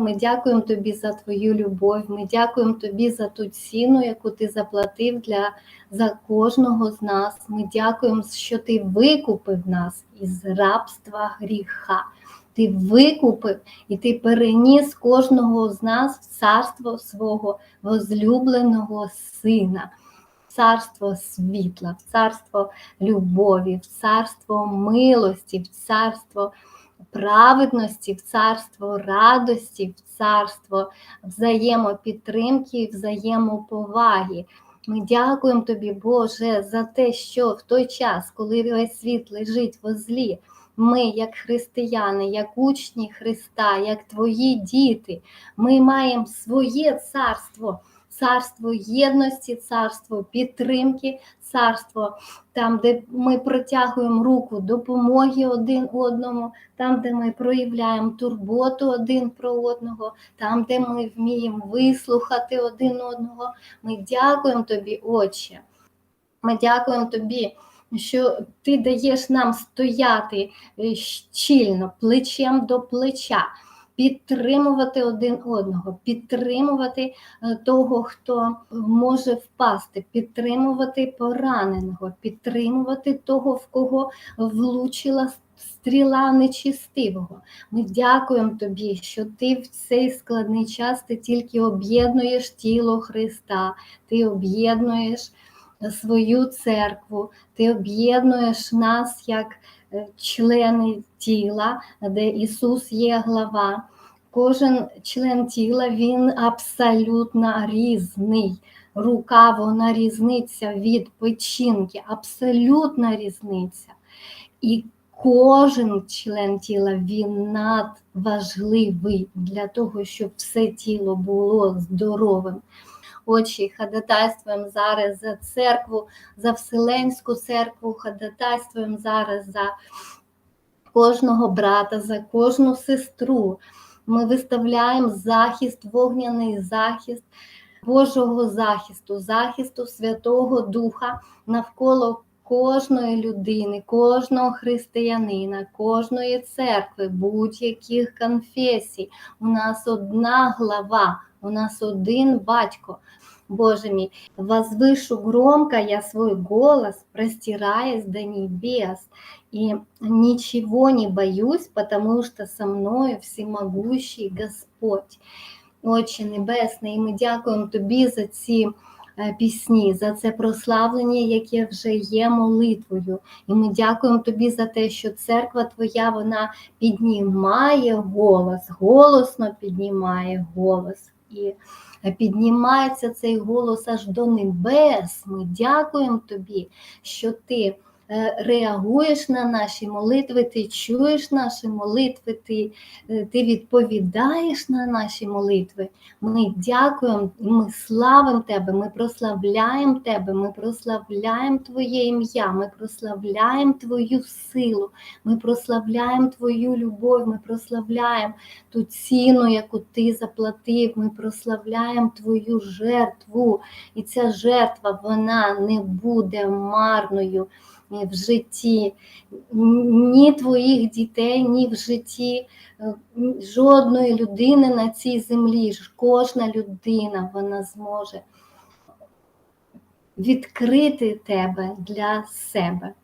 Ми дякуємо тобі за твою любов. Ми дякуємо тобі за ту ціну, яку ти заплатив для за кожного з нас. Ми дякуємо, що ти викупив нас із рабства гріха. Ти викупив і ти переніс кожного з нас в царство свого возлюбленого сина, в царство світла, в царство любові, в царство милості, в царство праведності, в царство радості, в царство взаємопідтримки, взаємоповаги. Ми дякуємо тобі, Боже, за те, що в той час, коли весь світ лежить во злі, ми, як християни, як учні Христа, як твої діти, ми маємо своє царство, царство єдності, царство підтримки, царство там, де ми протягуємо руку допомоги один одному, там, де ми проявляємо турботу один про одного, там, де ми вміємо вислухати один одного. Ми дякуємо тобі, Отче. Ми дякуємо тобі що ти даєш нам стояти е, щільно, плечем до плеча, підтримувати один одного, підтримувати е, того, хто може впасти, підтримувати пораненого, підтримувати того, в кого влучила стріла нечистивого. Ми дякуємо тобі, що ти в цей складний час ти тільки об'єднуєш тіло Христа, ти об'єднуєш свою церкву, ти об'єднуєш нас як е, члени тіла, де Ісус є глава. Кожен член тіла він абсолютно різний. Рука вона різниця від печінки, абсолютна різниця. І кожен член тіла він надважливий для того, щоб все тіло було здоровим очі, ходатайствуємо зараз за церкву, за Вселенську церкву, ходатайствуємо зараз за кожного брата, за кожну сестру. Ми виставляємо захист, вогняний захист Божого захисту, захисту Святого Духа навколо кожної людини, кожного християнина, кожної церкви, будь-яких конфесій. У нас одна глава, у нас один батько. Боже мій, возвышу громко я свой голос, простираясь до небес, и ничего не боюсь, потому что со мною всемогущий Господь. Отче Небесний, і ми дякуємо Тобі за ці е, пісні, за це прославлення, яке вже є молитвою. І ми дякуємо Тобі за те, що церква Твоя вона піднімає голос, голосно піднімає голос. І піднімається цей голос аж до небес. Ми дякуємо тобі, що ти. Е, реагуєш на наші молитви, ти чуєш наші молитви, ти е, ти відповідаєш на наші молитви. Ми дякуємо, ми славимо Тебе, ми прославляємо Тебе, ми прославляємо Твоє ім'я, ми прославляємо Твою силу, ми прославляємо Твою любов, ми прославляємо ту ціну, яку Ти заплатив, ми прославляємо Твою жертву. І ця жертва вона не буде марною в житті ні твоїх дітей, ні в житті е, жодної людини на цій землі. Кожна людина вона зможе відкрити тебе для себе.